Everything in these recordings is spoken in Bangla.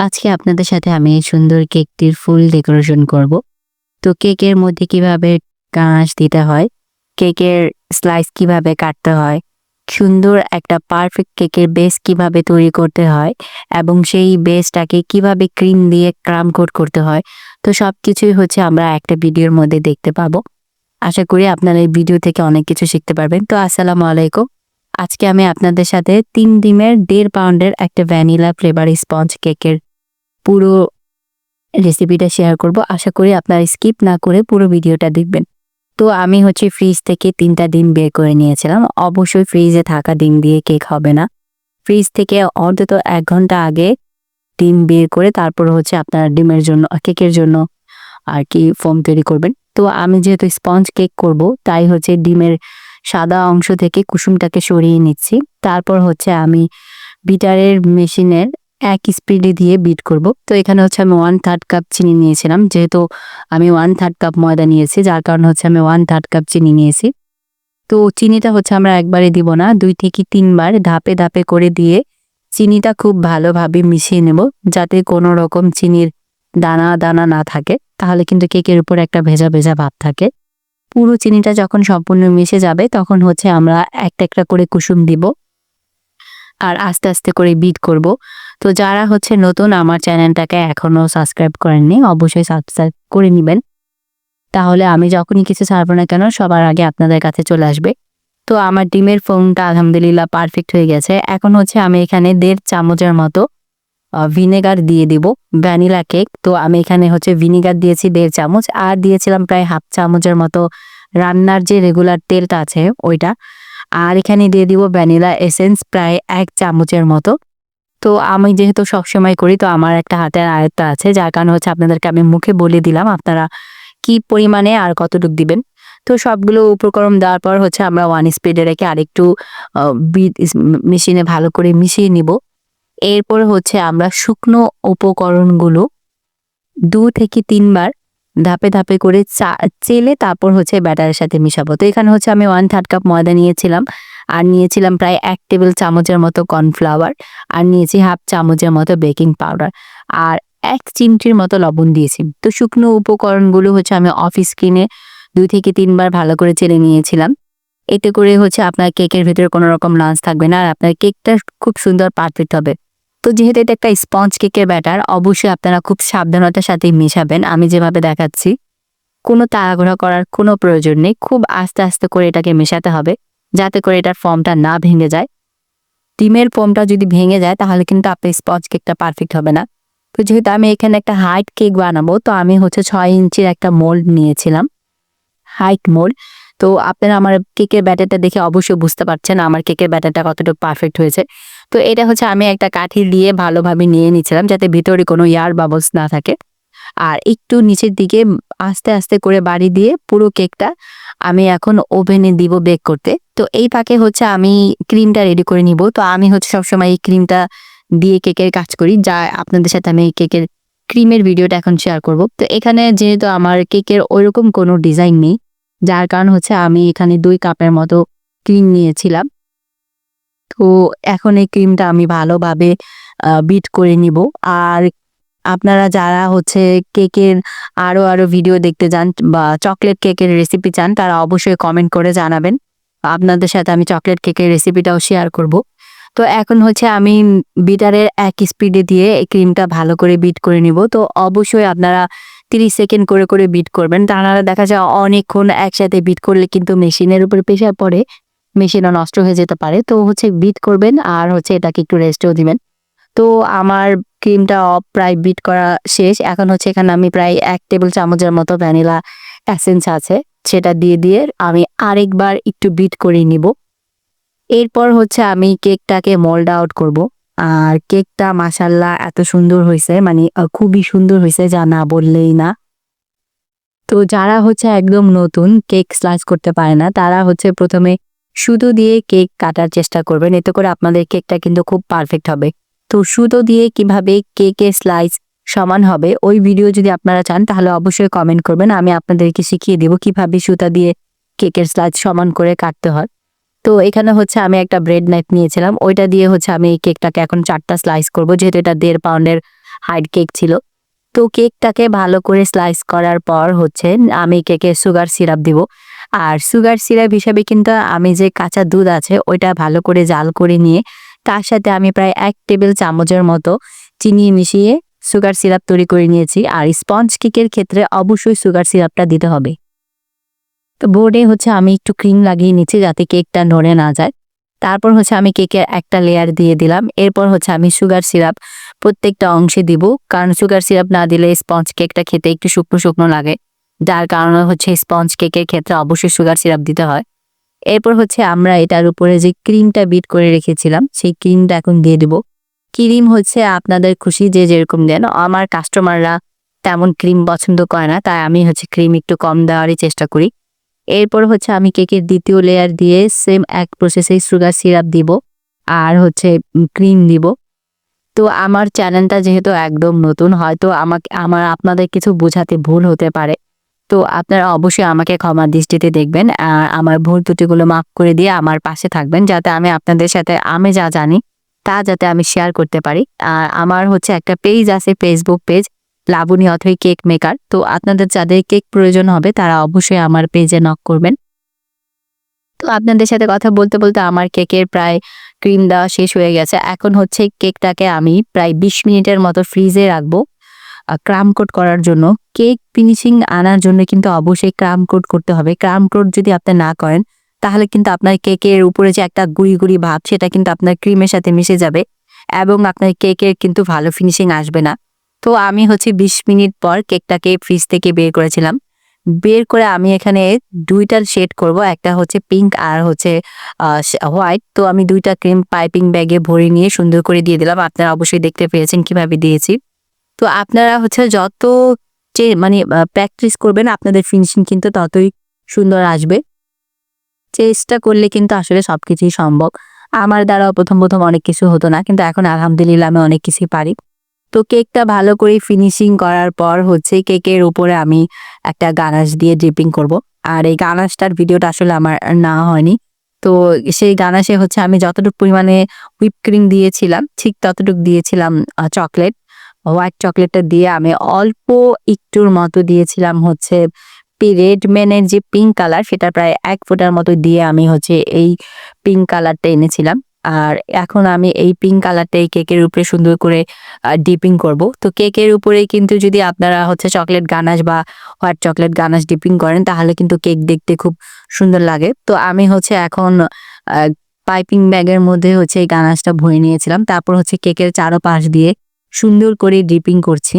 আজকে আপনাদের সাথে আমি সুন্দর কেকটির ফুল ডেকোরেশন করব। তো কেকের মধ্যে কীভাবে গানাশ দিতে হয়, কেকের স্লাইস কীভাবে কাটতে হয়, সুন্দর একটা পারফেক্ট কেকের বেস কীভাবে তৈরি করতে হয় এবং সেই বেসটাকে কীভাবে ক্রিম দিয়ে ক্রাম কোট করতে হয়, তো সব কিছুই হচ্ছে আমরা একটা ভিডিওর মধ্যে দেখতে পাবো। আশা করি আপনারা এই ভিডিও থেকে অনেক কিছু শিখতে পারবেন। তো আসসালামু আলাইকুম। আজকে আমি আপনাদের সাথে তিন ডিমের দেড় পাউন্ডের একটা ভ্যানিলা ফ্লেভার স্পঞ্জ কেকের পুরো রেসিপিটা শেয়ার করব। আশা করি আপনারা স্কিপ না করে পুরো ভিডিওটা দেখবেন। তো আমি হচ্ছে ফ্রিজ থেকে তিনটা ডিম বের করে নিয়েছিলাম। অবশ্যই ফ্রিজে থাকা ডিম দিয়ে কেক হবে না। ফ্রিজ থেকে অন্তত এক ঘণ্টা আগে ডিম বের করে তারপর হচ্ছে আপনারা ডিমের জন্য কেকের জন্য আর কি ফোম তৈরি করবেন। তো আমি যেহেতু স্পঞ্জ কেক করব, তাই হচ্ছে ডিমের সাদা অংশ থেকে কুসুমটাকে সরিয়ে নিচ্ছি। তারপর হচ্ছে আমি বিটারের মেশিনের এক স্পিডে দিয়ে বিট করব। তো এখানে হচ্ছে আমি ওয়ান থার্ড কাপ চিনি নিয়েছিলাম। যেহেতু আমি ওয়ান থার্ড কাপ ময়দা নিয়েছি, যার কারণে হচ্ছে আমি ওয়ান থার্ড কাপ চিনি নিয়েছি। তো চিনিটা হচ্ছে আমরা একবারে দিব না, দুই থেকে তিনবার ধাপে ধাপে করে দিয়ে চিনিটা খুব ভালোভাবে মিশিয়ে নেব, যাতে কোনো রকম চিনির দানা দানা না থাকে। তাহলে কিন্তু কেকের উপর একটা ভেজা ভেজা ভাব থাকে। পুরো চিনিটা যখন সম্পূর্ণ মিশে যাবে, তখন হচ্ছে আমরা একটা একটা করে কুসুম দিব। আর আস্তে আস্তে করে বিট করব। তো যারা হচ্ছে নতুন আমার চ্যানেলটাকে এখনও সাবস্ক্রাইব করেননি, অবশ্যই সাবস্ক্রাইব করে নেবেন। তাহলে আমি যখনই কিছু ছাড়বো না কেন, সবার আগে আপনাদের কাছে চলে আসবে। তো আমার ডিমের ফোমটা আলহামদুলিল্লাহ পারফেক্ট হয়ে গেছে। এখন হচ্ছে আমি এখানে দেড় চামচের মতো ভিনেগার দিয়ে দিব ভ্যানিলা কেক তো আমি এখানে হচ্ছে ভিনেগার দিয়েছি দেড় চামচ, আর দিয়েছিলাম প্রায় হাফ চামচের মতো রান্নার যে রেগুলার তেলটা আছে ওইটা। আর এখানে দিয়ে দিব ভ্যানিলা এসেন্স প্রায় এক চামচের মতো। তো আমি যেহেতু সবসময় করি, তো আমার একটা হাতের আয়ত্ত আছে, যার কারণে হচ্ছে আপনাদেরকে আমি মুখে বলে দিলাম আপনারা কি পরিমাণে আর কতটুকু দিবেন। তো সবগুলো উপকরণ দেওয়ার পর হচ্ছে আমরা ওয়ান স্পিডে রেখে আরেকটু মেশিনে ভালো করে মিশিয়ে নিব। এরপর হচ্ছে আমরা শুকনো উপকরণগুলো দু থেকে তিনবার ধাপে ধাপে করে চা, চেলে তারপর হচ্ছে ব্যাটারের সাথে মিশাবো। তো এখানে হচ্ছে আমি ওয়ান থার্ড কাপ ময়দা নিয়েছিলাম, আর নিয়েছিলাম প্রায় এক টেবিল চামচের মতো কর্নফ্লাওয়ার আর নিয়েছি হাফ চামচের মতো বেকিং পাউডার আর এক চিমটির মতো লবণ দিয়েছি। তো শুকনো উপকরণগুলো হচ্ছে আমি অফিস স্ক্রিনে দুই থেকে তিনবার ভালো করে চেলে নিয়েছিলাম। এতে করে হচ্ছে আপনার কেকের ভিতরে কোনো রকম লাঞ্চ থাকবে না, আর আপনার কেকটা খুব সুন্দর পারফেক্ট হবে। তো যেহেতু এটা একটা স্পঞ্জ কেকের ব্যাটার, অবশ্যই আপনারা খুব সাবধানতার সাথে মেশাবেন। আমি যেভাবে দেখাচ্ছি, কোনো তাড়াঘোড়া করার কোনো প্রয়োজন নেই। খুব আস্তে আস্তে করে এটাকে মেশাতে হবে, যাতে করে এটার ফর্মটা না ভেঙে যায়। ডিমের ফর্মটা যদি ভেঙে যায়, তাহলে কিন্তু আপনার স্পঞ্জ কেকটা পারফেক্ট হবে না। তো যেহেতু আমি এখানে একটা হাইট কেক বানাবো, তো আমি হচ্ছে ছয় ইঞ্চির একটা মোল্ড নিয়েছিলাম। হাইট মোল্ড তো আপনারা আমার কেকের ব্যাটারটা দেখে অবশ্যই বুঝতে পারছেন আমার কেকের ব্যাটারটা কতটুকু পারফেক্ট হয়েছে। তো এটা হচ্ছে আমি একটা কাঠি দিয়ে ভালোভাবে নিয়ে নিচ্ছিলাম যাতে ভিতরে কোনো ইয়ার বাবলস না থাকে। আর একটু নিচের দিকে আস্তে আস্তে করে বাড়ি দিয়ে পুরো কেকটা আমি এখন ওভেনে দিব বেক করতে। তো এই পাকে হচ্ছে আমি ক্রিমটা রেডি করে নিব। তো আমি হচ্ছে সবসময় এই ক্রিমটা দিয়ে কেকের কাজ করি, যা আপনাদের সাথে আমি কেকের ক্রিমের ভিডিওটা এখন শেয়ার করব। তো এখানে যেহেতু আমার কেকের ওইরকম কোনো ডিজাইন নেই, যার কারণ হচ্ছে আমি এখানে দুই কাপের মতো ক্রিম নিয়েছিলাম। তো এখন এই ক্রিমটা আমি ভালোভাবে বিট করে নিব। আর আপনারা যারা হচ্ছে কেকের আরও আরও ভিডিও দেখতে চান বা চকলেট কেকের রেসিপি চান, তারা অবশ্যই কমেন্ট করে জানাবেন। আপনাদের সাথে আমি চকলেট কেকের রেসিপিটাও শেয়ার করব। তো এখন হচ্ছে আমি বিটারের এক স্পিডে দিয়ে এই ক্রিমটা ভালো করে বিট করে নিব। তো অবশ্যই আপনারা তিরিশ সেকেন্ড করে করে বিট করবেন। তাহলে দেখা যায় অনেকক্ষণ একসাথে বিট করলে কিন্তু মেশিনের উপর প্রেশার পড়ে। মেশিনও নষ্ট হয়ে যেতে পারে। তো হচ্ছে বিট করবেন আর হচ্ছে এটাকে একটু রেস্টও দিবেন। তো আমার ক্রিমটা প্রায় বিট করা শেষ। এখন হচ্ছে এখানে আমি প্রায় এক টেবিল চামচের মতো ভ্যানিলা অ্যাসেন্স আছে। সেটা দিয়ে দিয়ে আমি আরেকবার একটু বিট করে নিব। এরপর হচ্ছে আমি কেকটাকে মোল্ড আউট করব। আর কেকটা মাসাল্লাহ এত সুন্দর হয়েছে। মানে খুবই সুন্দর হয়েছে যা না বললেই না। তো যারা হচ্ছে একদম নতুন কেক স্লাইস করতে পারে না, তারা হচ্ছে প্রথমে সুতো দিয়ে কেক কাটার চেষ্টা করবেন, এতে করে আপনাদের কেকটা কিন্তু খুব পারফেক্ট হবে। তো সুতো দিয়ে কীভাবে কেকের স্লাইস সমান হবে, ওই ভিডিও যদি আপনারা চান, তাহলে অবশ্যই কমেন্ট করবেন, আমি আপনাদেরকে শিখিয়ে দেব কীভাবে সুতা দিয়ে কেকের স্লাইস সমান করে কাটতে হয়। তো এখানে হচ্ছে আমি একটা ব্রেড নাইফ নিয়েছিলাম, ওইটা দিয়ে হচ্ছে আমি এই কেকটাকে এখন চারটা স্লাইস করব, যেহেতু এটা দেড় পাউন্ডের হার্ড কেক ছিল। তো কেকটাকে ভালো করে স্লাইস করার পর হচ্ছে আমি কেকে সুগার সিরাপ দিব। আর সুগার, সিরাপ হিসাবে কিন্তু আমি যে কাঁচা দুধ আছে, ওইটা ভালো করে জাল করে নিয়ে তার সাথে আমি প্রায় এক টেবিল চামচের মতো চিনি মিশিয়ে সুগার, সিরাপ তৈরি করে নিয়েছি। আর স্পঞ্জ কেকের ক্ষেত্রে অবশ্যই সুগার, সিরাপটা দিতে হবে। তো বোর্ডে হচ্ছে আমি একটু ক্রিম লাগিয়ে নিচ্ছি যাতে কেকটা নড়ে না যায়। তারপর হচ্ছে আমি কেকের একটা লেয়ার দিয়ে দিলাম। এরপর হচ্ছে আমি সুগার, সিরাপ প্রত্যেকটা অংশে দিব। কারণ সুগার, সিরাপ না দিলে স্পঞ্জ কেকটা খেতে একটু শুকনো শুকনো লাগে। যার কারণে হচ্ছে স্পঞ্জ কেকের ক্ষেত্রে অবশ্যই সুগার সিরাপ দিতে হয়। এরপর হচ্ছে আমরা এটার উপরে যে ক্রিমটা বিট করে রেখেছিলাম, সেই ক্রিমটা এখন দিয়ে দিব। ক্রিম হচ্ছে আপনাদের খুশি যে যেরকম দেন আমার কাস্টমাররা তেমন ক্রিম পছন্দ করে না, তাই আমি হচ্ছে ক্রিম একটু কম দেওয়ারই চেষ্টা করি। এরপর হচ্ছে আমি কেকের দ্বিতীয় লেয়ার দিয়ে সেম এক প্রসেসেই সুগার সিরাপ দিব আর হচ্ছে ক্রিম দিব। তো আমার চ্যানেলটা যেহেতু একদম নতুন, হয়তো আমাকে, আমার আপনাদের কিছু বোঝাতে ভুল হতে পারে। তো আপনারা অবশ্যই আমাকে ক্ষমা দৃষ্টিতে দেখবেন, আর আমার ভুল ত্রুটিগুলো মাফ করে দিয়ে আমার পাশে থাকবেন যাতে আমি আপনাদের সাথে আমি যা জানি তা যাতে আমি শেয়ার করতে পারি। আর আমার হচ্ছে একটা পেজ আছে Facebook page Laboni Othoi cake maker তো আপনাদের যাদের কেক প্রয়োজন হবে, তারা অবশ্যই আমার পেজে নক করবেন। তো আপনাদের সাথে কথা বলতে বলতে আমার কেকের প্রায় ক্রিম দেওয়া শেষ হয়ে গেছে। এখন হচ্ছে কেকটাকে আমি প্রায় বিশ মিনিটের মতো ফ্রিজে রাখব। ক্রাম কোট করার জন্য। কেক ফিনিশিং আনার জন্য কিন্তু অবশ্যই ক্রাম কোট করতে হবে। ক্রাম কোট যদি আপনি না করেন, তাহলে কিন্তু আপনার কেকের উপরে যে একটা গুড়ি গুড়ি ভাব, সেটা কিন্তু আপনার ক্রিমের সাথে মিশে যাবে এবং আপনার কেকের কিন্তু ভালো ফিনিশিং আসবে না। তো আমি হচ্ছে বিশ মিনিট পর কেকটাকে ফ্রিজ থেকে বের করেছিলাম। বের করে আমি এখানে দুইটা শেড করব, একটা হচ্ছে পিঙ্ক আর হচ্ছে হোয়াইট। তো আমি দুইটা ক্রিম পাইপিং ব্যাগে ভরে নিয়ে সুন্দর করে দিয়ে দিলাম। আপনারা অবশ্যই দেখতে পেয়েছেন কীভাবে দিয়েছি। তো আপনারা হচ্ছে যত যে মানে প্র্যাকটিস করবেন, আপনাদের ফিনিশিং কিন্তু ততই সুন্দর আসবে। চেষ্টা করলে কিন্তু আসলে সব কিছুই সম্ভব। আমার দ্বারাও প্রথম প্রথম অনেক কিছু হতো না, কিন্তু এখন আলহামদুলিল্লাহ আমি অনেক কিছুই পারি। তো কেকটা ভালো করে ফিনিশিং করার পর হচ্ছে কেকের উপরে আমি একটা গানাশ দিয়ে ড্রিপিং করব। আর এই গানাশটার ভিডিওটা আসলে আমার না হয়নি। তো সেই গানাশে হচ্ছে আমি যতটুকু পরিমাণে হুইপ ক্রিম দিয়েছিলাম, ঠিক ততটুকু দিয়েছিলাম চকলেট হোয়াইট চকলেটটা দিয়ে আমি অল্প একটুর মতো দিয়েছিলাম হচ্ছে রেড মেনের যে পিঙ্ক কালার সেটা প্রায় এক ফোটার মতো দিয়ে আমি হচ্ছে এই পিঙ্ক কালারটা এনেছিলাম। আর এখন আমি এই পিঙ্ক কালারটা এই কেকের উপরে সুন্দর করে ডিপিং করব। তো কেকের উপরে কিন্তু যদি আপনারা হচ্ছে চকলেট গানাশ বা হোয়াইট চকলেট গানাশ ডিপিং করেন, তাহলে কিন্তু কেক দেখতে খুব সুন্দর লাগে। তো আমি হচ্ছে এখন পাইপিং ব্যাগের মধ্যে হচ্ছে এই গানাশটা ভরে নিয়েছিলাম। তারপর হচ্ছে কেকের চারোপাশ দিয়ে সুন্দর করে ডিপিং করছি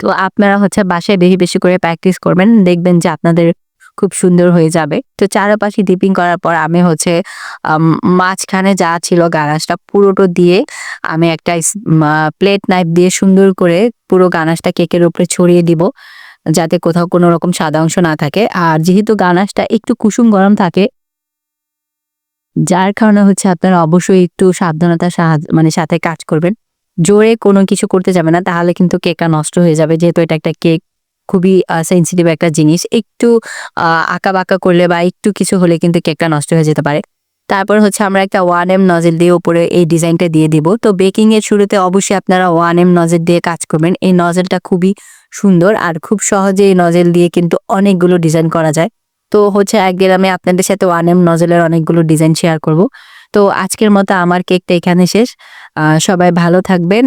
তো আপনারা হচ্ছে বাসায় বেশি বেশি করে প্র্যাকটিস করবেন, দেখবেন যে আপনাদের খুব সুন্দর হয়ে যাবে। তো চারপাশে ডিপিং করার পর আমি হচ্ছে মাঝখানে যা ছিল গানাশটা পুরোটো দিয়ে আমি একটা প্লেট নাইফ দিয়ে সুন্দর করে পুরো গানাশটা কেকের উপরে ছড়িয়ে দিব, যাতে কোথাও কোনো রকম সাদা অংশ না থাকে। আর যেহেতু গানাশটা একটু কুসুম গরম থাকে, যার কারণে হচ্ছে আপনারা অবশ্যই একটু সাবধানতার সাহায্য মানে সাথে কাজ করবেন। জোরে কোনো কিছু করতে যাবে না, তাহলে কিন্তু কেকটা নষ্ট হয়ে যাবে। যেহেতু এটা একটা কেক, খুবই সেন্সিটিভ একটা জিনিস। একটু আঁকা বাঁকা করলে বা একটু কিছু হলে কিন্তু কেকটা নষ্ট হয়ে যেতে পারে। তারপর হচ্ছে আমরা একটা ওয়ান এম নজেল দিয়ে উপরে এই ডিজাইনটা দিয়ে দিব। তো বেকিং এর শুরুতে অবশ্যই আপনারা ওয়ান এম নজেল দিয়ে কাজ করবেন। এই নজেলটা খুবই সুন্দর আর খুব সহজে এই নজেল দিয়ে কিন্তু অনেকগুলো ডিজাইন করা যায়। তো হচ্ছে একদিন আমি আপনাদের সাথে ওয়ান এম নজেলের অনেকগুলো ডিজাইন শেয়ার করব। তো আজকের মতো আমার কেকটা এখানে শেষ। সবাই ভালো থাকবেন।